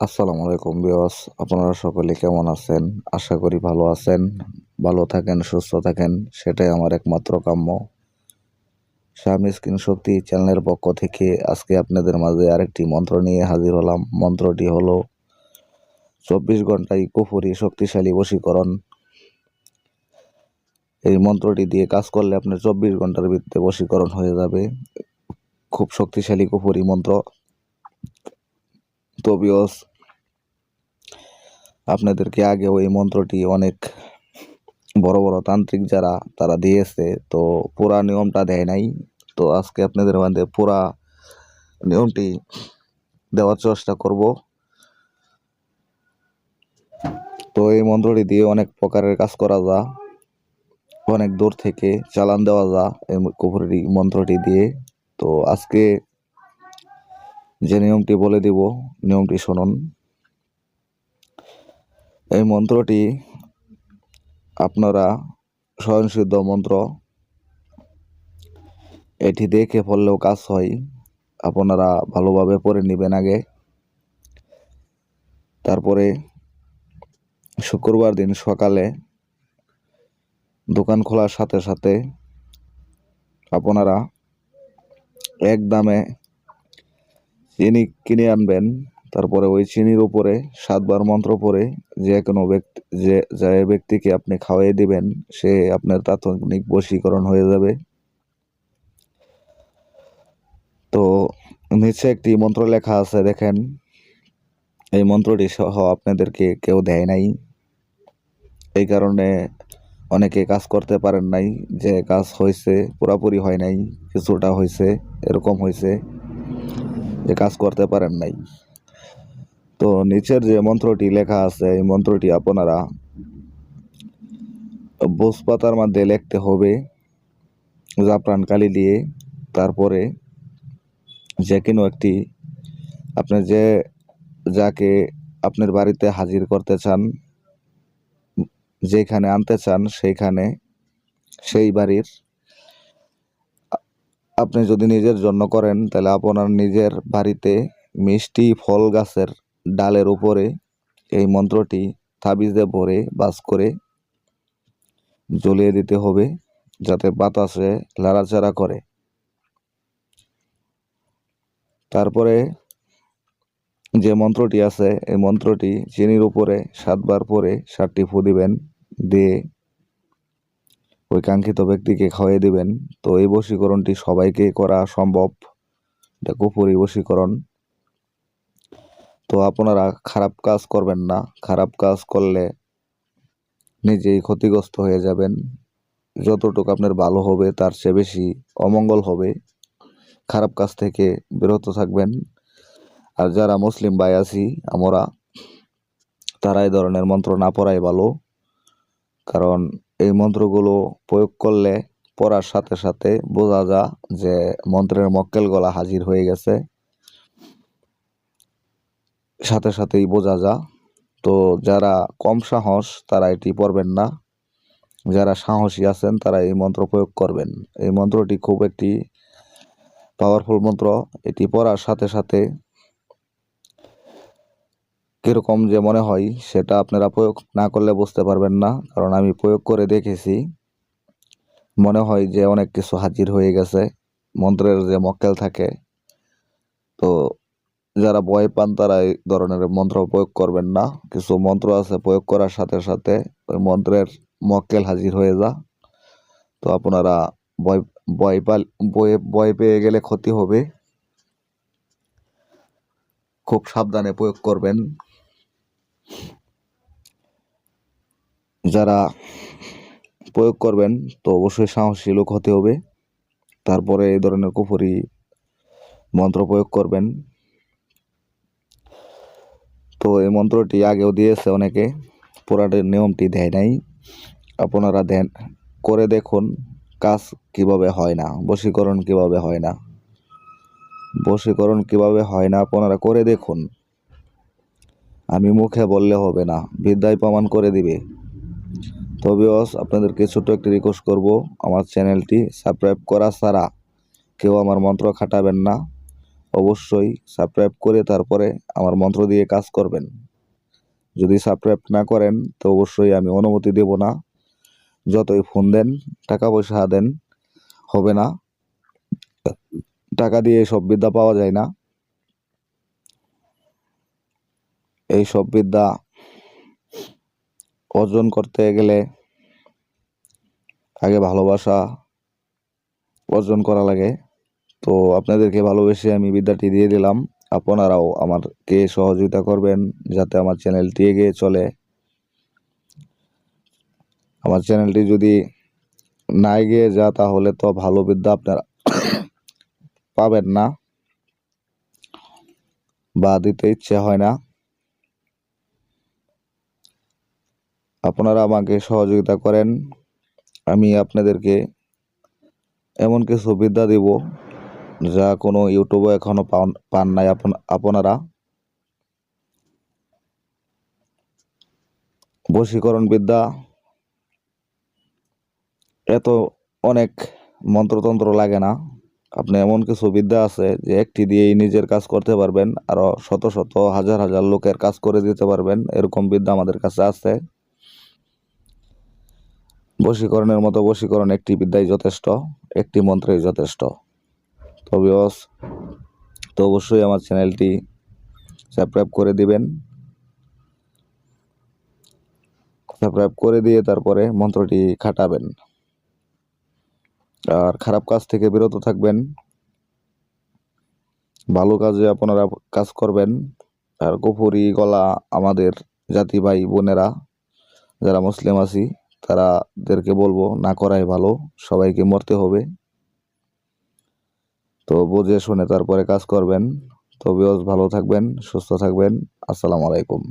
আসসালামু আলাইকুম বিয়স আপনারা সকলে কেমন আছেন? আশা করি ভালো আছেন, ভালো থাকেন, সুস্থ থাকেন, সেটাই আমার একমাত্র কাম্য। স্বামী স্ক্রিন শক্তি চ্যানেলের পক্ষ থেকে আজকে আপনাদের মাঝে আরেকটি মন্ত্র নিয়ে হাজির হলাম। মন্ত্রটি হলো, চব্বিশ ঘন্টায় কুফুরি শক্তিশালী বশীকরণ। এই মন্ত্রটি দিয়ে কাজ করলে আপনার চব্বিশ ঘণ্টার ভিত্তিতে বশীকরণ হয়ে যাবে। খুব শক্তিশালী কুফুরি মন্ত্র। তো আপনাদেরকে আগে ওই মন্ত্রটি অনেক বড় বড় তান্ত্রিক যারা, তারা দিয়েছে। তো পুরা নিয়মটা দেয় নাই। তো আজকে আপনাদের মধ্যে পুরা নিয়মটি দেওয়ার চেষ্টা করব। তো এই মন্ত্রটি দিয়ে অনেক প্রকারের কাজ করা যা, অনেক দূর থেকে চালান দেওয়া যা এই কুপুরি মন্ত্রটি দিয়ে। তো আজকে যে নিয়মটি বলে দিব, নিয়মটি শুনুন। এই মন্ত্রটি আপনারা স্বয়ংসিদ্ধ মন্ত্র। এটি দেখে পড়লেও কাজ হয়, আপনারা ভালোভাবে পড়ে নেবেন আগে। তারপরে শুক্রবার দিন সকালে দোকান খোলার সাথে সাথে আপনারা এক দামে চিনি কিনে আনবেন, তারপরে ওই চিনির উপরে সাতবার মন্ত্র পড়ে যে কোনো ব্যক্তি, যে যে ব্যক্তিকে আপনি খাওয়াই দিবেন, সে আপনার তাৎক্ষণিক বশীকরণ হয়ে যাবে। তো নিচে একটি মন্ত্র লেখা আছে, দেখেন। এই মন্ত্রটি সহ আপনাদেরকে কেউ দেয় নাই। এই কারণে অনেকে কাজ করতে পারেন নাই, যে কাজ হয়েছে পুরাপুরি হয় নাই, কিছুটা হয়েছে এরকম হয়েছে যে কাজ করতে পারেন নাই। তো নিচের যে মন্ত্রটি লেখা আছে, এই মন্ত্রটি আপনারা বোস পাতার মধ্যে লিখতে হবে, জাফরান কালি দিয়ে। তারপরে যে কোনো একটি, আপনি যে, যাকে আপনার বাড়িতে হাজির করতে চান, যেখানে আনতে চান, সেইখানে সেই বাড়ির আপনি যদি নিজের জন্য করেন, তাহলে আপনার নিজের বাড়িতে মিষ্টি ফল গাছের ডালের উপরে এই মন্ত্রটি তাবিজে ভরে বাস করে জ্বলিয়ে দিতে হবে যাতে বাতাসে লাড়াচাড়া করে। তারপরে যে মন্ত্রটি আছে, এই মন্ত্রটি চিনির উপরে সাতবার পরে সাতটি ফু দিবেন, দিয়ে ওই কাঙ্ক্ষিত ব্যক্তিকে খাওয়াই দিবেন। তো এই বশীকরণটি সবাইকে করা সম্ভব। এটা কুপুরি বশীকরণ। তো আপনারা খারাপ কাজ করবেন না। খারাপ কাজ করলে নিজেই ক্ষতিগ্রস্ত হয়ে যাবেন। যতটুকু আপনার ভালো হবে, তার চেয়ে বেশি অমঙ্গল হবে। খারাপ কাজ থেকে বিরত থাকবেন। আর যারা মুসলিম ভাই আছি, আমরা, তারা এই ধরনের মন্ত্র না পড়াই ভালো। কারণ এই মন্ত্রগুলো প্রয়োগ করলে পড়ার সাথে সাথে বোঝা যা যে মন্ত্রের মক্কেল গলা হাজির হয়ে গেছে। সাথে সাথেই বোঝা যা। তো যারা কম সাহস, তারা এটি পড়বেন না। যারা সাহসী আছেন, তারা এই মন্ত্র প্রয়োগ করবেন। এই মন্ত্রটি খুব একটি পাওয়ারফুল মন্ত্র। এটি পড়ার সাথে সাথে কীরকম যে মনে হয়, সেটা আপনারা প্রয়োগ না করলে বুঝতে পারবেন না। কারণ আমি প্রয়োগ করে দেখেছি, মনে হয় যে অনেক কিছু হাজির হয়ে গেছে, মন্ত্রের যে মক্কেল থাকে। তো যারা ভয় পান, তারা এই ধরনের মন্ত্র প্রয়োগ করবেন না। কিছু মন্ত্র আছে প্রয়োগ করার সাথে সাথে ওই মন্ত্রের মক্কেল হাজির হয়ে যা। তো আপনারা ভয় ভয় পাল, ভয়ে পেয়ে গেলে ক্ষতি হবে। খুব সাবধানে প্রয়োগ করবেন। যারা প্রয়োগ করবেন, তো অবশ্যই সাহসী লোক হতে হবে। তারপরে এই ধরনের কুফুরি মন্ত্র প্রয়োগ করবেন। তো এই মন্ত্রটি আগেও দিয়েছে অনেকে পুরাটের নিয়মটি দেয় নাই। আপনারা দেন, করে দেখুন কাজ কীভাবে হয় না, বশীকরণ কীভাবে হয় না। বশীকরণ কীভাবে হয় না, আপনারা করে দেখুন। আমি মুখে বললে হবে না, বিদ্যায় প্রমাণ করে দিবে। তবেও আপনাদেরকে ছোট একটি রিকোয়েস্ট করব, আমার চ্যানেলটি সাবস্ক্রাইব করা ছাড়া। কেউ আমার মন্ত্র খাটাবেন না, অবশ্যই সাবস্ক্রাইব করে তারপরে আমার মন্ত্র দিয়ে কাজ করবেন। যদি সাবস্ক্রাইব না করেন, তো অবশ্যই আমি অনুমতি দেব না। যতই ফোন দেন, টাকা পয়সা দেন, হবে না। টাকা দিয়ে সব বিদ্যা পাওয়া যায় না। এই সব বিদ্যা অর্জন করতে গেলে আগে ভালোবাসা অর্জন করা লাগে। তো আপনাদেরকে ভালোবেসে আমি বিদ্যাটি দিয়ে দিলাম। আপনারাও আমাকে সহযোগিতা করবেন যাতে আমার চ্যানেলটি এগিয়ে চলে। আমার চ্যানেলটি যদি না এগিয়ে যা তাহলে তো ভালো বিদ্যা আপনারা পাবেন না বা দিতে ইচ্ছে হয় না। আপনারা আমাকে সহযোগিতা করেন। আমি আপনাদেরকে এমন কিছু বিদ্যা দিব যা কোনো ইউটিউবে এখনও পান পান নাই আপন, আপনারা। বশীকরণ বিদ্যা। এত অনেক মন্ত্রতন্ত্র লাগে না। আপনি এমন কিছু বিদ্যা আছে যে একটি দিয়েই নিজের কাজ করতে পারবেন। আরও শত শত হাজার হাজার লোকের কাজ করে দিতে পারবেন। এরকম বিদ্যা আমাদের কাছে আছে। বশীকরণের মতো বশীকরণ একটি বিদ্যাই যথেষ্ট, একটি মন্ত্রই যথেষ্ট। তবে তো অবশ্যই আমার চ্যানেলটি সাবস্ক্রাইব করে দিবেন। সাবস্ক্রাইব করে দিয়ে তারপরে মন্ত্রটি খাটাবেন। আর খারাপ কাজ থেকে বিরত থাকবেন। ভালো কাজে আপনারা কাজ করবেন। আর কুফুরি গলা আমাদের জাতি ভাই বোনেরা, যারা মুসলিম আছি তারাদেরকে বলব, না করাই ভালো, সবাইকে মরতে হবে। তো বুঝে শুনে তারপরে কাজ করবেন। তো বিয়স ভালো থাকবেন, সুস্থ থাকবেন। আসসালামু আলাইকুম।